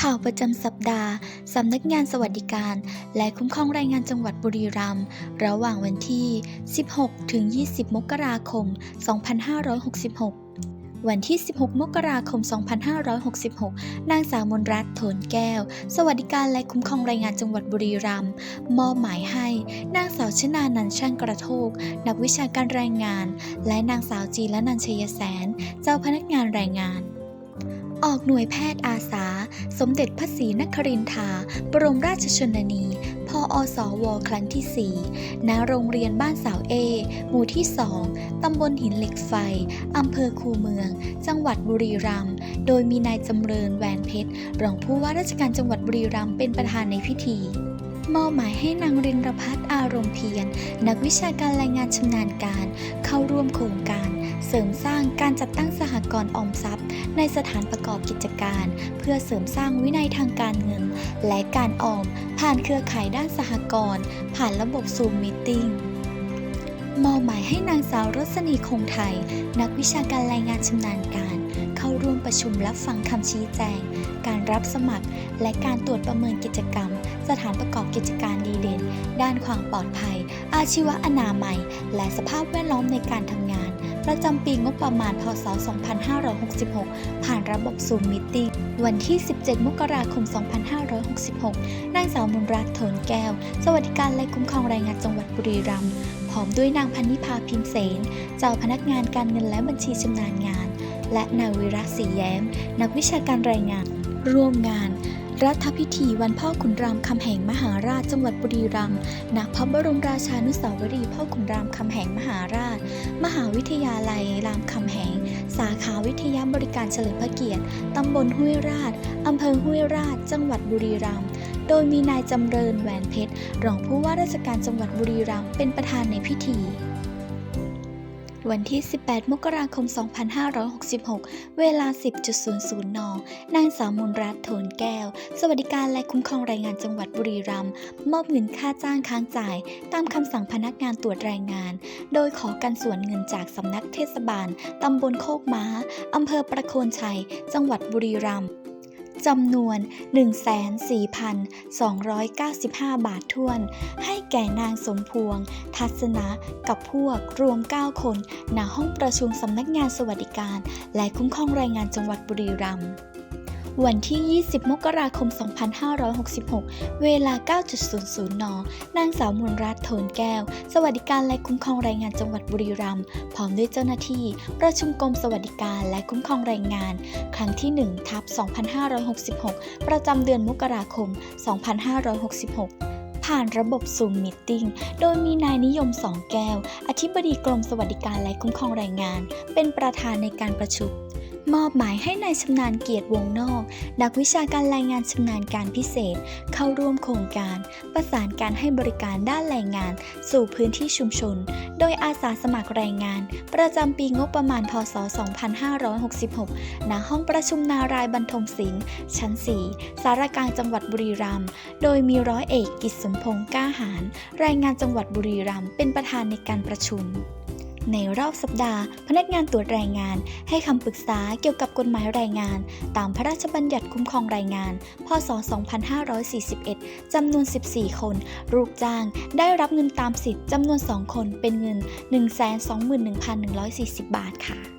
ข่าวประจำสัปดาห์ สำนักงานสวัสดิการ และคุ้มครองแรงงานจังหวัดบุรีรัมย์ระหว่างวันที่ 16 ถึง 20 มกราคม 2566 วันที่ 16 มกราคม 2566 นางสาวมนรัตน์โถนแก้ว สวัสดิการและคุ้มครองแรงงานจังหวัดบุรีรัมย์มอบหมายให้ นางสาวชนานันช่างกระโทก นักวิชาการแรงงาน และนางสาวจีละนันชยแสน เจ้าพนักงานแรงงาน ออกหน่วยแพทย์อาสา สมเด็จพระศรีนครินทราบรมราชชนนี พออสว ครั้งที่ 4 ณ โรงเรียนบ้านสาวเอ หมู่ที่ 2 ตำบลหินเหล็กไฟ อำเภอคูเมือง จังหวัดบุรีรัมย์ โดยมีนายจำเริญแวนเพชร รองผู้ว่าราชการจังหวัดบุรีรัมย์เป็นประธานในพิธี มอบหมายให้นางรินรพัฒน์อารมณ์เพียร นักวิชาการแรงงานชำนาญการ เข้าร่วมโครงการ เสริมสร้างการจัดตั้งสหกรณ์ออมทรัพย์ ในสถานประกอบกิจการ เพื่อเสริมสร้างวินัยทางการเงิน และการออม ผ่านเครือข่ายด้านสหกรณ์ผ่านระบบซูมมิทติ้งมอบหมายให้นางสาวรสนีคงไทย นักวิชาการแรงงานชำนาญการ เข้าร่วมประชุมรับฟังคำชี้แจง การรับสมัคร และการตรวจประเมินกิจกรรม สถานประกอบกิจการดีเด่น ด้านความปลอดภัย อาชีวอนามัย และสภาพแวดล้อมในการทำงาน ประจำปีงบประมาณพศ 2566 ผ่านระบบซูมมิทติ้งวันที่ 17 มกราคม 2566 นางสาวมุนรัตน์โถนแก้ว สวัสดิการและคุ้มครองแรงงานจังหวัดบุรีรัมย์ พร้อมด้วยนางพันนิพาพิมเสน เจ้าพนักงานการเงินและบัญชีชำนาญงาน และนายวิระศรีแย้ม นักวิชาการแรงงาน ร่วมงาน รัฐพิธีวันพ่อขุนรามคำแหงมหาราชจังหวัดบุรีรัมย์ณพระบรมราชานุสาวรีย์พ่อขุนรามคำแหงมหาราช มหาวิทยาลัยรามคำแหง สาขาวิทยาบริการเฉลิมพระเกียรติ ตำบลห้วยราชอำเภอห้วยราช จังหวัดบุรีรัมย์โดยมีนายจำเริญแหวนเพชร รองผู้ว่าราชการจังหวัดบุรีรัมย์เป็นประธานในพิธี วันที่ 18 มกราคม 2566 เวลา 10.00 น นางสาวมนรัตน์โถนแก้ว สวัสดิการและคุ้มครองแรงงานจังหวัดบุรีรัมย์มอบเงินค่าจ้างค้างจ่าย ตามคำสั่งพนักงานตรวจแรงงาน โดยขอกันส่วนเงินจากสำนักเทศบาล ตำบลโคกม้า อำเภอประโคนชัย จังหวัดบุรีรัมย์ จำนวน 14,295 บาทถ้วน ให้แก่นางสมพวง ทัศนะกับพวกรวม 9 คนณห้องประชุมสำนักงานสวัสดิการ และคุ้มครองแรงงานจังหวัดบุรีรัมย์ วันที่ 20 มกราคม 2566 เวลา 9.00 น นางสาวมนรัตน์โถนแก้ว สวัสดิการและคุ้มครองแรงงานจังหวัดบุรีรัมย์ พร้อมด้วยเจ้าหน้าที่ ประชุมกรมสวัสดิการและคุ้มครองแรงงาน ครั้งที่1ทับ2566 ประจำเดือนมกราคม 2566ผ่านระบบซูมมิทติ้งโดยมีนายนิยมสองแก้ว อธิบดีกรมสวัสดิการและคุ้มครองแรงงาน เป็นประธานในการประชุม มอบหมายให้นายชำนาญเกียรติวงนอก นักวิชาการรายงานชำนาญการพิเศษ เข้าร่วมโครงการ ประสานการให้บริการด้านแรงงาน สู่พื้นที่ชุมชน โดยอาสาสมัครแรงงาน ประจำปีงบประมาณพศ 2566 ณ ห้องประชุมนารายบรรทมศิลป์ชั้น 4 สารกลางจังหวัดบุรีรัมย์ โดยมีร้อยเอกกิจสมพงษ์กล้าหาร แรายงานจังหวัดบุรีรัมย์เป็นประธานในการประชุม ในรอบสัปดาห์ พนักงานตรวจแรงงาน ให้คำปรึกษาเกี่ยวกับกฎหมายแรงงาน ตามพระราชบัญญัติคุ้มครองแรงงาน พศ 2541 จำนวน 14 คน ลูกจ้างได้รับเงินตามสิทธิ์จำนวน 2 คนเป็นเงิน 121,140 บาทค่ะ